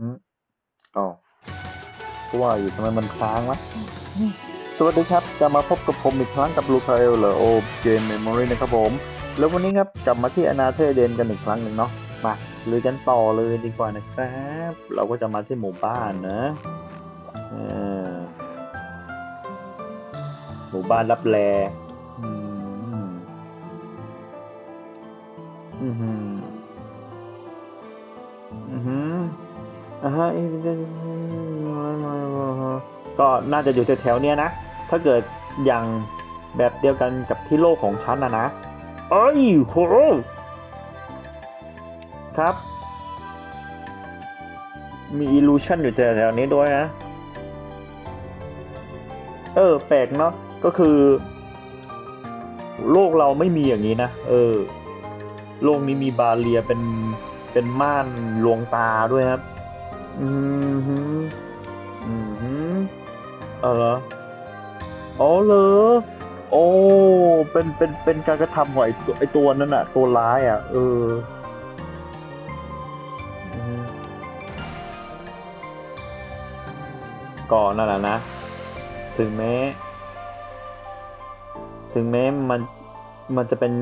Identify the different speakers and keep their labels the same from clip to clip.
Speaker 1: อืมอ๋อก็ว่าอยู่ทำไมมันค้างวะ สวัสดีครับจะมาพบกับผมอีกครั้งกับลูคาเอลเหรอโอเกมเมมโมรีนะครับผม แล้ววันนี้ครับกลับมาที่อนาเธเดนกันอีกครั้งหนึ่งเนาะ มาลุยกันต่อเลยดีกว่านะครับ เราก็จะมาที่หมู่บ้านนะเออหมู่บ้านรับแลอืมอืม อ่าฮะก็น่าจะอยู่แถวๆเนี้ยนะ ถ้าเกิดอย่างแบบเดียวกันกับที่โลกของฉันนะนะเอ้ยโหครับ มีอิลูชันอยู่แถวๆนี้ด้วยนะ เออ แปลกเนาะก็คือ โลกเราไม่มีอย่างนี้นะ เออ โลกนี้มีบาเรียเป็นเป็นม่านลวงตาด้วยครับ อืมฮึอืมฮึเออเหรออ๋อเหรอโอ้เป็นเป็นเป็นการกระทำของไอ้ตัวไอตัวนั้นอะตัวร้ายอะเออก่อนนั่นแหละนะ ถึงแม้ ถึงแม้มันมันจะเป็น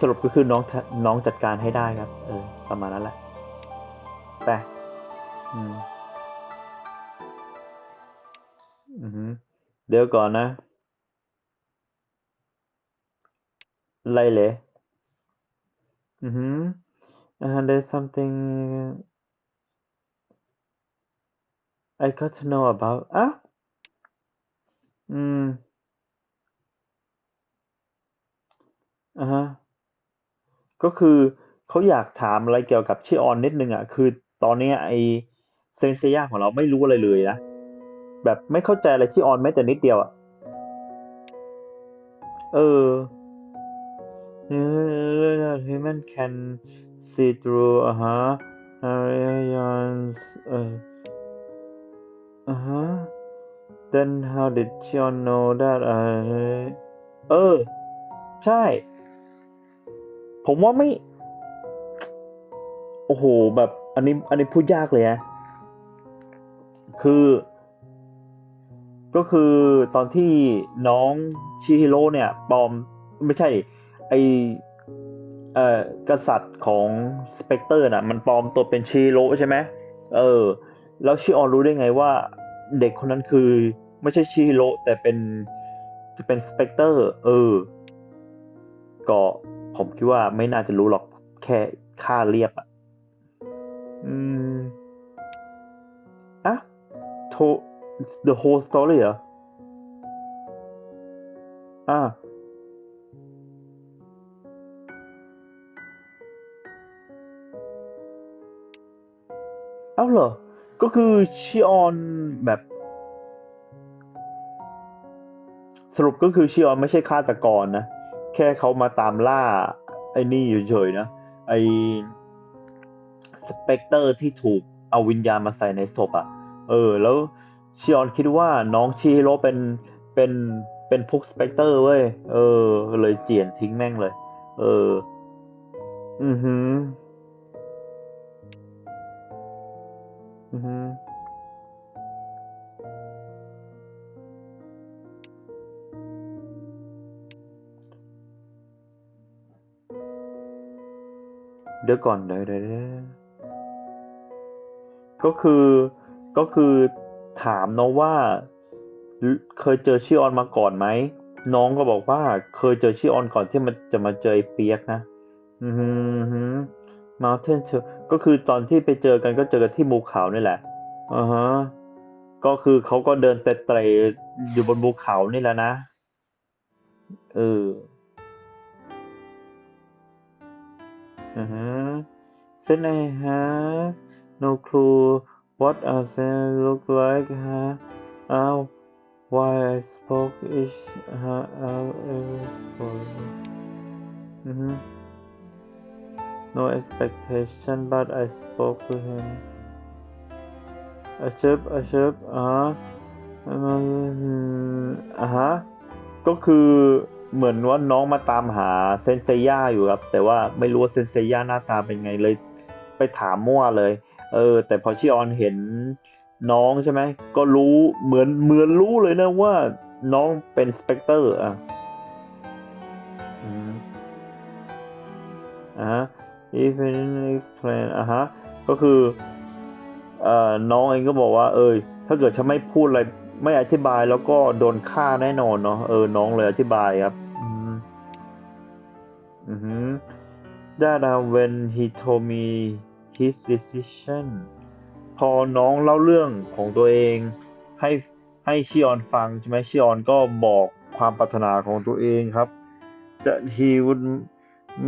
Speaker 1: สรุปก็คือน้องน้องจัดการให้ได้ครับ เออ ประมาณนั้นแหละ ไป อืม อือหือเดี๋ยวก่อนนะ อะไรเลยอือหือ and there's something I got to know about อะอืมอ่าฮะ ก็คือเขาอยากถามอะไรเกี่ยวกับชิออนนิดนึงอะ คือ ตอนนี้ไอเซนเซียของเราไม่รู้อะไรเลยนะ แบบไม่เข้าใจอะไรชิออนแม้แต่นิดเดียวอะ เออ human can see through อ่าฮะ aliens เอออ่าฮะ then how did Chion know that เออเออ ใช่ ผมว่าไม่ โอ้โหแบบ อันนี้อันนี้พูดยากเลยนะคือ ก็คือตอนที่น้องชิฮิโร่เนี่ยปลอมไม่ใช่ ไอเอ่อกษัตริย์ของสเปกเตอร์น่ะ มันปลอมตัวเป็นชิฮิโร่ใช่ไหมเออ แล้วชิออนรู้ได้ไงว่า เด็กคนนั้นคือ ไม่ใช่ชิฮิโร่แต่เป็นจะเป็นสเปกเตอร์ เออ ก็ผมคิดว่าไม่น่าจะรู้หรอกแค่ค่าเรียบอะ อืมอะโท the whole story เหรออ่าเอ้าเหรอ ก็คือชิออนแบบ สรุปก็คือชิออนไม่ใช่ฆาตกรนะ แค่เขามาตามล่า ไอ้นี่เฉยๆนะ ไอ สเปกเตอร์ที่ถูกเอาวิญญาณมาใส่ในศพอะ เออ แล้วชิออนคิดว่าน้องชิฮิโร่เป็นเป็นเป็นพวกสเปกเตอร์เว้ย เออ เลยเจียนทิ้งแม่งเลย เออ อือหือ อือหือ เดี๋ยวก่อนเดี๋ยวเดี๋ยว ก็คือก็คือถามน้องว่า เคยเจอชิออนมาก่อนไหมน้องก็บอกว่า เคยเจอชิออนก่อนที่มันจะมาเจอเปียกนะ อือหือหือ Mountain เชก็คือตอนที่ไปเจอกันก็เจอกันที่ภูเขานี่แหละอ่าฮะก็คือเขาก็เดินเตะเตะอยู่บนภูเขานี่แหละนะเอออือฮะ Then I have no clue what a sail look like ฮะอ้าว why I spoke each ฮะ out every mm -hmm. no expectation but I spoke to him อาชิบอาชิบอ่าฮะอ่าก็คือเหมือนว่าน้องมาตามหาเซนเซย่าอยู่ครับ แต่ว่าไม่รู้ว่าเซนเซย่าหน้าตาเป็นไงเลย ไปถามมั่วเลย เออ แต่พอชิออนเห็นน้องใช่ไหม ก็รู้เหมือนเหมือนรู้เลยนะว่าน้องเป็นสเปกเตอร์อะอ่าฮะ if it explain อะฮะ ก็คือเอ่อน้องเองก็บอกว่า เอยถ้าเกิดฉันไม่พูดอะไร ไม่อธิบายแล้วก็โดนฆ่าแน่นอนเนาะ เออ น้องเลยอธิบายครับ อืมอือฮึ that uh, when he told me his decision พอน้องเล่าเรื่องของตัวเอง ให้ให้ชิออนฟังใช่ไหมชิออนก็บอกความปรารถนาของตัวเองครับ that he would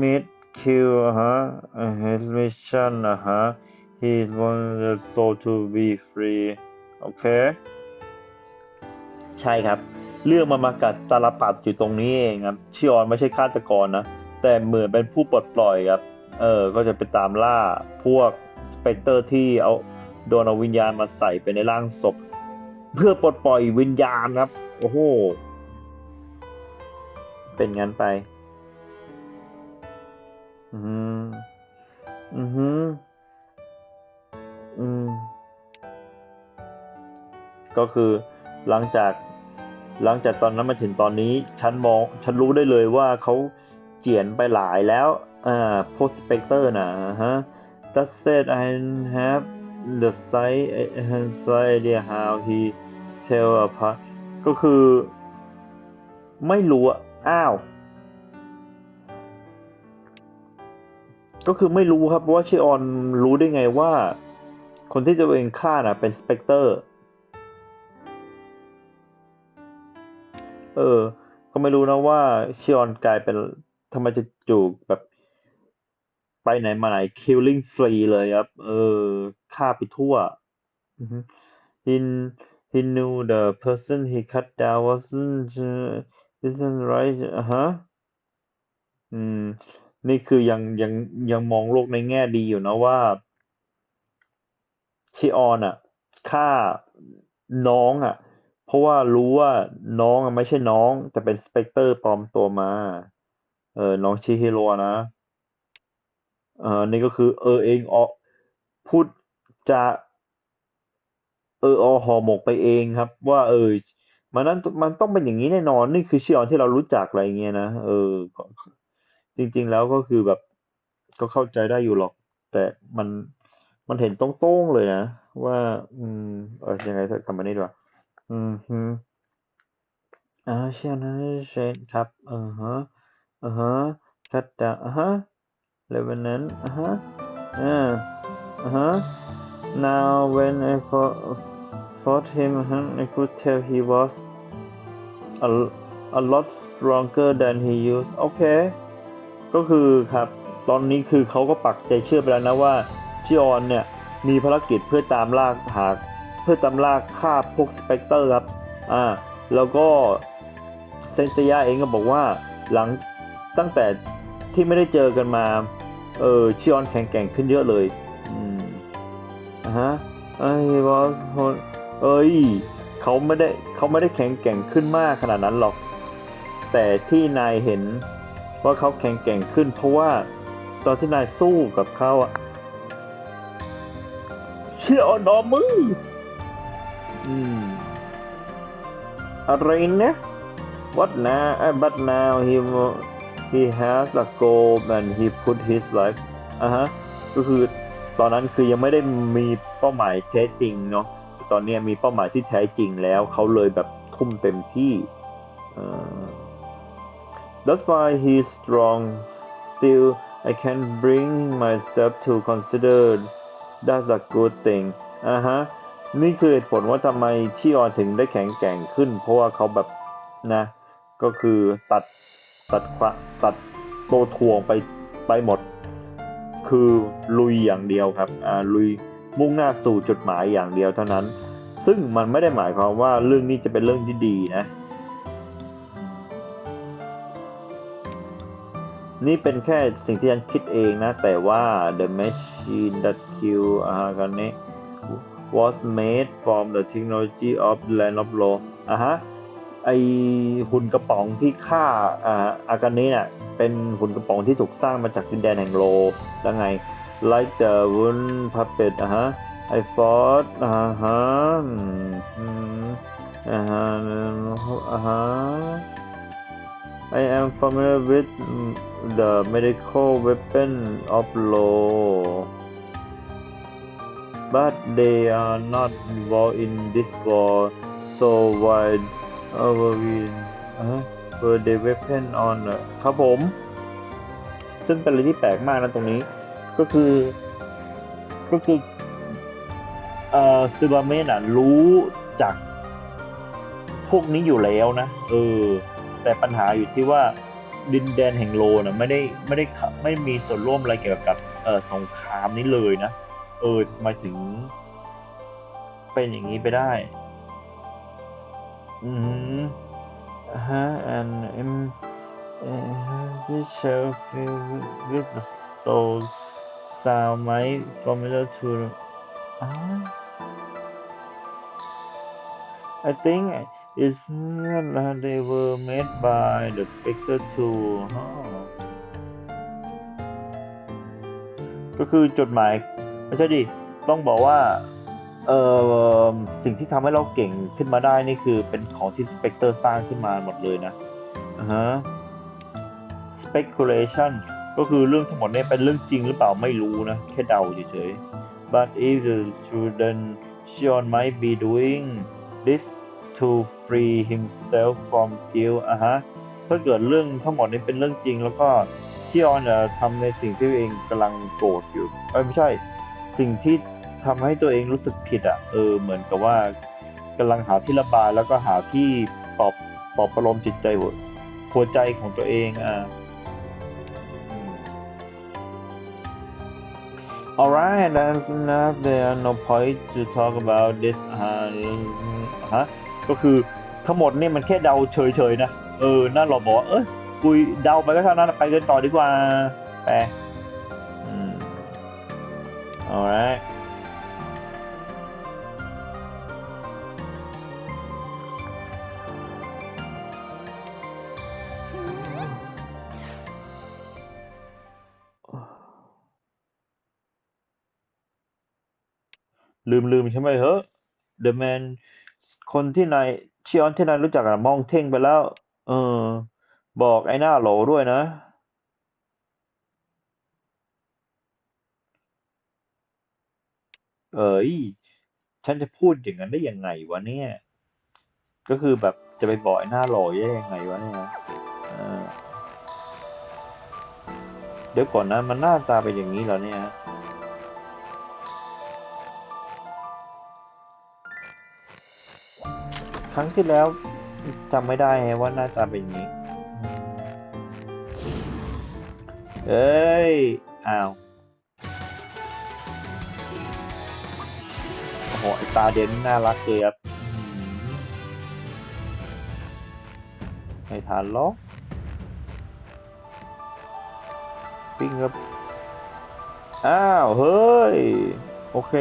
Speaker 1: meet kill ฮะ his mission อะฮะ he wanted the soul to be free โอเค ใช่ครับ เรื่องมันมากัดตาลปัดอยู่ตรงนี้เองครับชิออนไม่ใช่ฆาตกรนะ แต่เหมือนเป็นผู้ปลดปล่อยครับ เออ ก็จะไปตามล่าพวกสเปกเตอร์ที่เอาโดนเอาวิญญาณมาใส่ไปในร่างศพ เพื่อปลดปล่อยวิญญาณครับ โอ้โห เป็นงั้นไป อืมอือฮึอืม ก็คือหลังจากหลังจากตอนนั้นมาถึงตอนนี้ ฉันมอง ฉันรู้ได้เลยว่าเขาเจียนไปหลายแล้ว อ่า post specter นะฮะ that said I have the side side idea how he tell apart ก็คือ ไม่รู้อ้าว ก็คือไม่รู้ครับว่าชิออนรู้ได้ไงว่า คนที่ตัวเองฆ่าน่ะเป็นสเปกเตอร์ เออ ก็ไม่รู้นะว่าชิออนกลายเป็นทำไมจะจูกแบบ ไปไหนมาไหน killing free เลยครับ เออฆ่าไปทั่วอือฮึ he he knew the person he cut down wasn't uh, isn't right อะฮะอืม นี่คือยังยังยังมองโลกในแง่ดีอยู่นะว่าชิออนอะฆ่าน้องอะ เพราะว่ารู้ว่าน้องอะไม่ใช่น้อง แต่เป็นสเปกเตอร์ปลอมตัวมา เออ น้องชิฮิโร่นะ เออนี่ก็คือเออเองออกพูดจะเออเอห่อหมกไปเองครับ ว่าเออมันนั้นมันต้องเป็นอย่างนี้แน่นอนนี่คือชิออนที่เรารู้จักอะไรเงี้ยนะเออ จริง ๆแล้วก็คือแบบ ก็เข้าใจได้อยู่หรอก แต่มันมันเห็นตรงๆเลยนะว่า อืมเออยังไงสักคำนี้ดีกว่าอืมฮึอ่าเชียนะเช่นครับเออฮะอ่าฮะคัดดาอ่าฮะ เลเวนนั้นอ่าฮะอ่าอ่าฮะ now when I fought, fought him uh, I could tell he was a, a lot stronger than he used โอเคก็คือครับ ตอนนี้คือเขาก็ปักใจเชื่อไปแล้วนะว่าชิออนเนี่ย มีภารกิจเพื่อตามล่าหาเพื่อตามล่าฆ่าพวกสเปกเตอร์ครับ อ่า แล้วก็เซนเซียเองก็บอกว่าหลังตั้งแต่ที่ไม่ได้เจอกันมา เออชิออนแข็งแกร่งขึ้นเยอะเลย อืมอ่าฮะไอ้บอสเอ้ยเขาไม่ได้เขาไม่ได้แข็งแกร่งขึ้นมากขนาดนั้นหรอก แต่ที่นายเห็นว่าเขาแข็งแกร่งขึ้น เพราะว่าตอนที่นายสู้กับเขาอะเชื่ออนอมืออืมอะไรนะ What now uh, but now he he has a goal and he put his life อะฮะก็คือตอนนั้นคือยังไม่ได้มีเป้าหมายแท้จริงเนาะตอนเนี้ยมีเป้าหมายที่แท้จริงแล้วเขาเลยแบบทุ่มเต็มที่ That's why he's strong. Still, I can bring myself to consider that's a good thing. อ่าฮะนี่คือเหตุผลว่าทำไมชิออนถึงได้แข็งแกร่งขึ้น เพราะว่าเขาแบบนะ ก็คือตัด ตัดควตัดโตทวงไปไปหมด คือลุยอย่างเดียวครับอ่าลุยมุ่งหน้าสู่จุดหมายอย่างเดียวเท่านั้น ซึ่งมันไม่ได้หมายความว่าเรื่องนี้จะเป็นเรื่องที่ดีนะ นี่เป็นแค่สิ่งที่ฉันคิดเองนะ แต่ว่า the machine that kill อากันนี้ was made from the technology of land of law อะฮะ ไอหุ่นกระป๋องที่ฆ่าอ่าอากาเนะเนี่ยเป็นหุ่นกระป๋องที่ถูกสร้างมาจากดินแดนแห่งโลแล้วไง like the wooden puppet อะฮะ I thought อ่าฮะอืมอ่าฮะอ่าฮะ I am familiar with the medical weapon of law but they are not involved in this war so why uh, were we อ่าฮะ were they weapon on อะครับผม ซึ่งเป็นอะไรที่แปลกมากนะตรงนี้ ก็คือ ก็คือ เอ่อซึบาเมะน่ะ รู้จาก พวกนี้อยู่แล้วนะ เออ แต่ปัญหาอยู่ที่ว่าดินแดนแห่งโลนะไม่ได้ไม่ได้ไม่มีส่วนร่วมอะไรเกี่ยวกับเอ่อสงครามนี้เลยนะ เออทำไมาถึง เป็นอย่างนี้ไปได้ อืมฮะ and um, uh, this shall fill with the soul sound might familiar to ah I think it's uh, they were made by the Spectre too อ๋อก็คือจดหมายไม่ใช่ดิ ต้องบอกว่า เออสิ่งที่ทำให้เราเก่งขึ้นมาได้นี่คือเป็นของที่ Spectre สร้างขึ้นมาหมดเลยนะอ่าฮะ speculation ก็คือเรื่องทั้งหมดนี่ยเป็นเรื่องจริงหรือเปล่าไม่รู้นะ แค่เดาเฉยๆ but if the children Sean might be doing this to free himself from guilt อะฮะ ถ้าเกิดเรื่องทั้งหมดนี้เป็นเรื่องจริง แล้วก็ชิออนจะทำในสิ่งที่ตัวเองกำลังโกรธอยู่ เอ้ยไม่ใช่ สิ่งที่ ทำให้ตัวเองรู้สึกผิดอะเออเหมือนกับว่ากำลังหาที่ระบายแล้วก็หาที่ปลอบปลอบประโลมจิตใจหัวหัวใจของตัวเองอะ Alright, that's enough. There are no point to talk about this ฮะก็คือทั้งหมดนี่มันแค่เดาเฉยๆนะ เออ น่าเราบอกว่าเอ้ยคุยเดาไปก็เท่านั้นไปกันต่อดีกว่าแป alright ลืมลืมใช่ไหมเฮ้ The Man คนที่นายชิออนที่นายรู้จักอะมองเท่งไปแล้ว เออ บอกไอ้หน้าโหลด้วยนะ เอ้ยฉันจะพูดอย่างนั้นได้ยังไงวะเนี่ย ก็คือแบบจะไปบอกไอ้หน้าโหลได้ยังไงวะเนี่ยเออเดี๋ยวก่อนนะมันหน้าตาเป็นอย่างนี้เหรอเนี่ย ครั้งที่แล้วจำไม่ได้ว่าหน้าตาเป็นอย่างนี้ เอ้ย อ้าว โอ้โหตาเด่นน่ารักเลยครับอื้อหือไม่ทานหรอกปิ้งครับ อ้าว เฮ้ย โอเค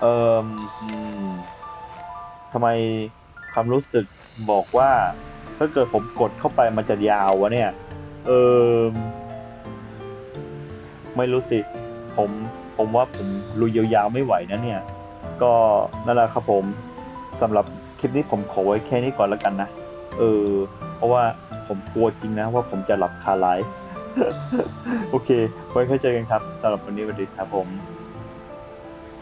Speaker 1: เอ่อ ทำไมความรู้สึกบอกว่า ถ้าเกิดผมกดเข้าไปมันจะยาววะเนี่ย เออไม่รู้สิ ผมผมว่าผมลุยยาวๆไม่ไหวนะเนี่ย ก็นั่นแหละครับผมสำหรับคลิปนี้ผมขอไว้แค่นี้ก่อนแล้วกันนะ เออ เพราะว่าผมกลัวจริงนะว่าผมจะหลับคาไลฟ์โอเค ไว้ค่อยเจอกันครับสำหรับวันนี้สวัสดีครับผม